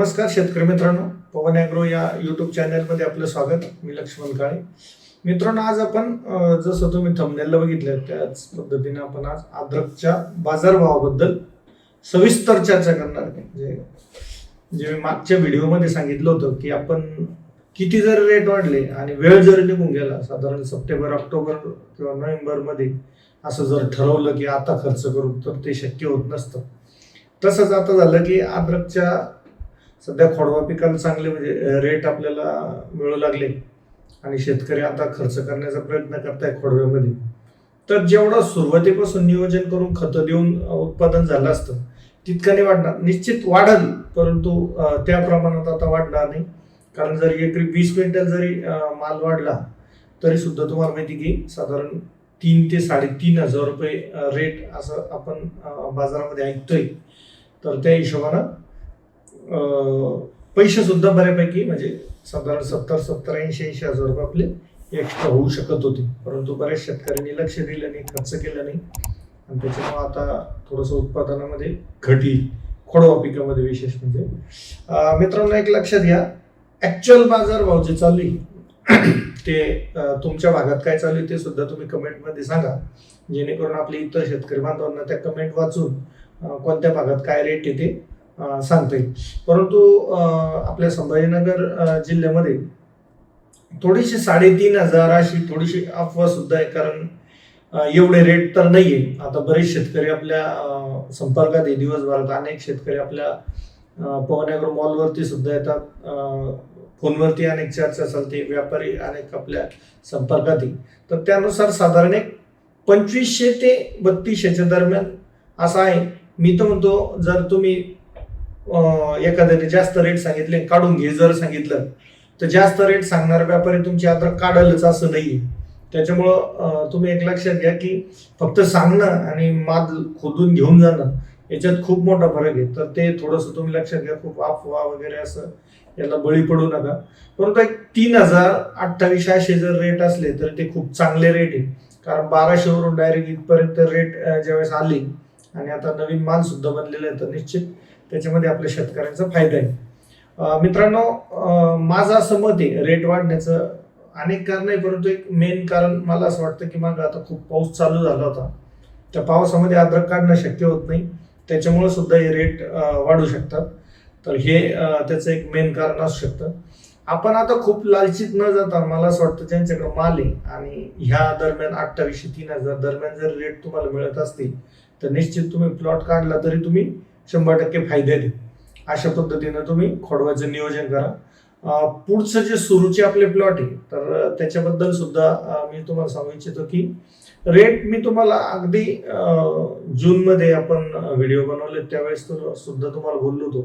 नमस्कार शेतकरी मित्रांनो. पवन ॲग्रो या यूट्यूब चॅनलमध्ये आपलं स्वागत. मी लक्ष्मण काळे. मित्रांनो आज आपण जसं तुम्ही थंबनेलला बघितलं त्याच पद्धतीने आपण आज अद्रकच्या बाजारभावाबद्दल सविस्तर चर्चा करणार आहे. जे जे मी मागच्या व्हिडिओमध्ये सांगितलं होतं की आपण किती जर रेट वाढले आणि वेळ जर निघून गेला साधारण सप्टेंबर ऑक्टोबर किंवा नोव्हेंबरमध्ये असं जर ठरवलं की आता खर्च करू तर ते शक्य होत नसतं. तसंच आता झालं की अद्रकच्या सध्या खोडवा पिकाला चांगले म्हणजे रेट आपल्याला मिळू लागले. आणि शेतकरी आता खर्च करण्याचा प्रयत्न करताय खोडव्यामध्ये. तर जेवढं सुरुवातीपासून नियोजन करून खतं देऊन उत्पादन झालं असतं तितकं नाही वाढणार. निश्चित वाढल परंतु त्या प्रमाणात आता वाढणार नाही. कारण जर एकरी वीस क्विंटल जरी माल वाढला तरी सुद्धा तुम्हाला माहिती की साधारण तीन ते साडेतीन हजार रुपये रेट असं आपण बाजारामध्ये ऐकतोय. तर त्या हिशोबानं पैसे सुद्धा बऱ्यापैकी म्हणजे साधारण सत्तर सत्तर ऐंशी ऐंशी हजार रुपये आपले एक्स्ट्रा होऊ शकत होते. परंतु बऱ्याच शेतकऱ्यांनी लक्ष दिलं नाही खर्च केला नाही. आणि त्याच्यामुळे आता थोडंसं उत्पादनामध्ये घट येईल. खोडवा पिकामध्ये विशेष म्हणजे. मित्रांनो एक लक्षात घ्या. ॲक्च्युअल बाजार भाव जे चालू आहे ते तुमच्या भागात काय चालू आहे ते सुद्धा तुम्ही कमेंटमध्ये सांगा. जेणेकरून आपले इतर शेतकरी बांधवांना त्या कमेंट वाचून कोणत्या भागात काय रेट येते सांगता येईल. परंतु आपल्या संभाजीनगर जिल्ह्यामध्ये थोडीशी साडेतीन हजाराशी थोडीशी अफवा सुद्धा आहे. कारण एवढे रेट तर नाही आहे आता बरेच शेतकरी आपल्या संपर्कात आहे. दिवसभरात अनेक शेतकरी आपल्या पवनगर मॉलवरती सुद्धा येतात. फोनवरती अनेक चर्चा चालते. व्यापारी अनेक आपल्या संपर्कात येईल तर त्यानुसार साधारण एक पंचवीसशे ते बत्तीसशेच्या दरम्यान असं आहे. मी तर म्हणतो जर तुम्ही एखाद्याने जास्त रेट सांगितले काढून घे जर सांगितलं तर जास्त रेट सांगणारा व्यापारी तुमची आता काढलच असं नाही त्याच्यामुळं तुम्ही एक लक्षात घ्या की फक्त सांगणं आणि माल खोदून घेऊन जाणं याच्यात खूप मोठा फरक आहे. तर ते थोडंसं तुम्ही लक्षात घ्या खूप अफवा वगैरे असं याला बळी पडू नका. परंतु एक तीन हजार अठ्ठावीसशे जर रेट असले तर ते खूप चांगले रेट आहे. कारण बाराशेवरून डायरेक्ट इथपर्यंत रेट ज्यावेळेस आले आणि आता नवीन माल सुद्धा बनलेला आहे तर निश्चित त्याच्यामध्ये आपल्या शेतकऱ्यांचा फायदा आहे. मित्रांनो माझं असं मत आहे रेट वाढण्याचं अनेक कारण आहे परंतु एक मेन कारण मला असं वाटतं की मग आता खूप पाऊस चालू झाला होता. त्या पावसामध्ये अद्रक काढणं शक्य होत नाही. त्याच्यामुळं सुद्धा हे रेट वाढू शकतात. तर हे त्याचं एक मेन कारण असू शकतं. आपण आता खूप लालचीत न जाता मला असं वाटतं ज्यांच्याकडे माल आहे आणि ह्या दरम्यान अठ्ठावीसशे तीन हजार दरम्यान जर रेट तुम्हाला मिळत असतील तर निश्चित तुम्ही प्लॉट काढला तरी तुम्ही शंभर टक्के फायदे देईल अशा पद्धतीनं तुम्ही खोडवायचं नियोजन करा. पुढचं जे सुरूचे आपले प्लॉट आहे तर त्याच्याबद्दल सुद्धा मी तुम्हाला सांगू इच्छितो की रेट मी तुम्हाला अगदी जूनमध्ये आपण व्हिडिओ बनवले त्यावेळेस तर सुद्धा तुम्हाला बोललो होतो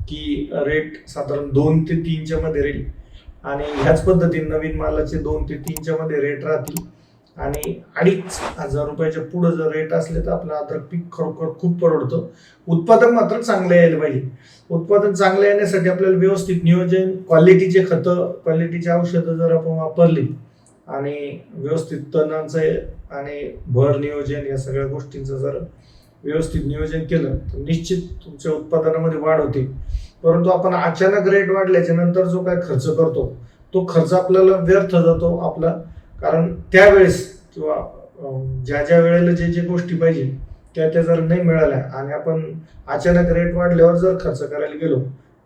की रेट साधारण दोन ते तीनच्या मध्ये राहील. आणि ह्याच पद्धतीने नवीन मालाचे दोन ते तीनच्या मध्ये रेट राहतील. आणि अडीच हजार रुपयाच्या पुढे जर रेट असले तर आपलं अद्रक पीक खरोखर खूप परवडतं. उत्पादन मात्र चांगलं यायला पाहिजे. उत्पादन चांगलं येण्यासाठी आपल्याला व्यवस्थित नियोजन क्वालिटीचे खतं क्वालिटीचे औषधं जर आपण वापरली आणि व्यवस्थित तणांचं आणि भर नियोजन या सगळ्या गोष्टींचं जर व्यवस्थित नियोजन केलं तर निश्चित तुमच्या उत्पादनामध्ये वाढ होते. परंतु आपण अचानक रेट वाढल्याच्या नंतर जो काय खर्च करतो तो खर्च आपल्याला व्यर्थ जातो. आपला कारण त्यावेळेस किंवा ज्या ज्या वेळेला जे जे गोष्टी पाहिजे त्या त्या जर नाही मिळाल्या आणि आपण अचानक रेट वाढल्यावर जर खर्च करायला गेलो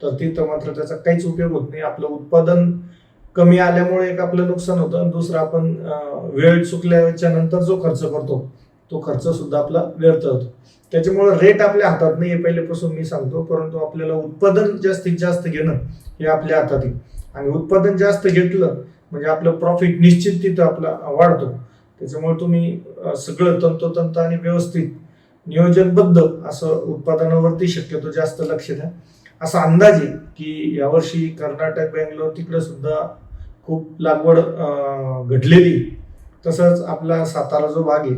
तर तिथं मात्र त्याचा काहीच उपयोग होत नाही. आपलं उत्पादन कमी आल्यामुळे एक आपलं नुकसान होतं आणि दुसरं आपण वेळ चुकल्याच्या नंतर जो खर्च करतो तो खर्च सुद्धा आपला व्यर्थ होतो. त्याच्यामुळे रेट आपल्या हातात नाही हे पहिल्यापासून मी सांगतो परंतु आपल्याला उत्पादन जास्तीत जास्त घेणं हे आपल्या हातात आहे. आणि उत्पादन जास्त घेतलं म्हणजे आपलं प्रॉफिट निश्चित तिथं आपला वाढतो. त्याच्यामुळे तुम्ही सगळं तंतोतंत आणि व्यवस्थित नियोजनबद्ध असं उत्पादनावरती शक्यतो जास्त लक्ष द्या. असा अंदाज आहे की यावर्षी कर्नाटक बेंगलोर तिकडे सुद्धा खूप लागवड घडलेली. तसंच आपला सातारा जो भाग आहे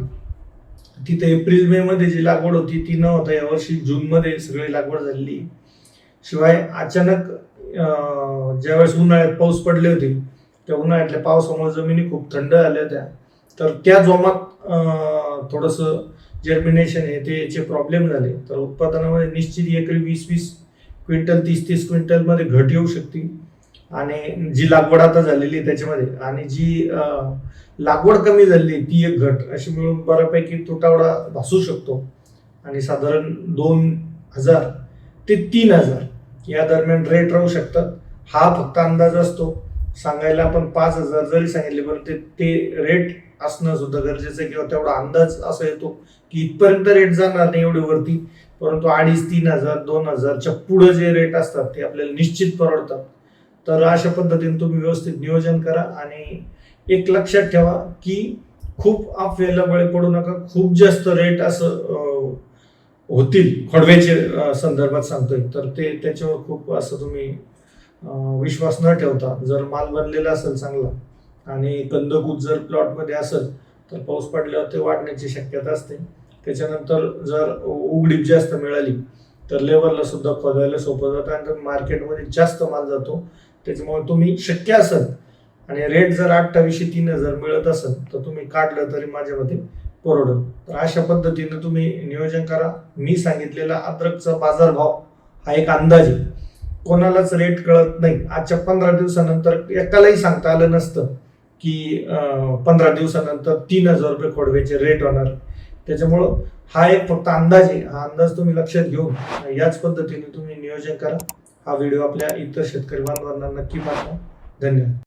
तिथे एप्रिल मे मध्ये जी लागवड होती ती न होता यावर्षी जून मध्ये सगळी लागवड झालेली. आहे. शिवाय अचानक ज्यावेळेस उन्हाळ्यात पाऊस पडले होते त्या उन्हाळ्यातल्या पावसामुळे जमिनी खूप थंड झाल्या त्या. तर त्या जोमात थोडंसं जर्मिनेशन आहे ते याचे प्रॉब्लेम झाले. तर उत्पादनामध्ये निश्चित एकरी वीस वीस क्विंटल तीस तीस क्विंटलमध्ये घट येऊ शकते. आणि जी लागवड आता झालेली आहे त्याच्यामध्ये आणि जी लागवड कमी झालेली आहे, ती एक घट. अशी मिळून बऱ्यापैकी तुटावडा भासू शकतो. आणि साधारण दोन हजार ते तीन हजार या दरम्यान रेट राहू शकतात. हा फक्त अंदाज असतो. सांगायला आपण पाच हजार जरी सांगितले पण ते ते रेट असणं सुद्धा गरजेचं आहे किंवा तेवढा अंदाज असा येतो की इथपर्यंत रेट जाणार नाही एवढे वरती. परंतु अडीच तीन हजार दोन हजारच्या पुढे जे रेट असतात ते आपल्याला निश्चित परवडतात. तर अशा पद्धतीने तुम्ही व्यवस्थित नियोजन करा आणि एक लक्षात ठेवा की खूप अफवेला बळी पडू नका. खूप जास्त रेट असं होतील. खोडव्याचे संदर्भात सांगतोय. तर ते त्याच्यावर खूप असं तुम्ही विश्वास न ठेवता जर माल बनलेला असेल चांगला आणि कंदकूत जर प्लॉटमध्ये असेल तर पाऊस पडल्यावर ते वाढण्याची शक्यता असते. त्याच्यानंतर जर उघडीप जास्त मिळाली तर लेबरला सुद्धा खोदायला सोपं जातं आणि मार्केटमध्ये जास्त माल जातो त्याच्यामुळे तुम्ही शक्य असेल आणि रेट जर अठ्ठावीसशे तीन हजार मिळत असेल तर तुम्ही काढलं तरी माझ्या मते परवडेल. तर अशा पद्धतीनं तुम्ही नियोजन करा. मी सांगितलेला अद्रकचा बाजारभाव हा एक अंदाज आहे. कोणालाच रेट कळत नाही. आजच्या पंधरा दिवसानंतर एकालाही सांगता आलं नसतं की पंधरा दिवसानंतर तीन हजार रुपये खोडव्याचे रेट होणार. त्याच्यामुळं हा एक फक्त अंदाज आहे. हा अंदाज तुम्ही लक्षात घेऊन याच पद्धतीने तुम्ही नियोजन करा. हा व्हिडिओ आपल्या इतर शेतकरी बांधवांना नक्की पाठवा. धन्यवाद.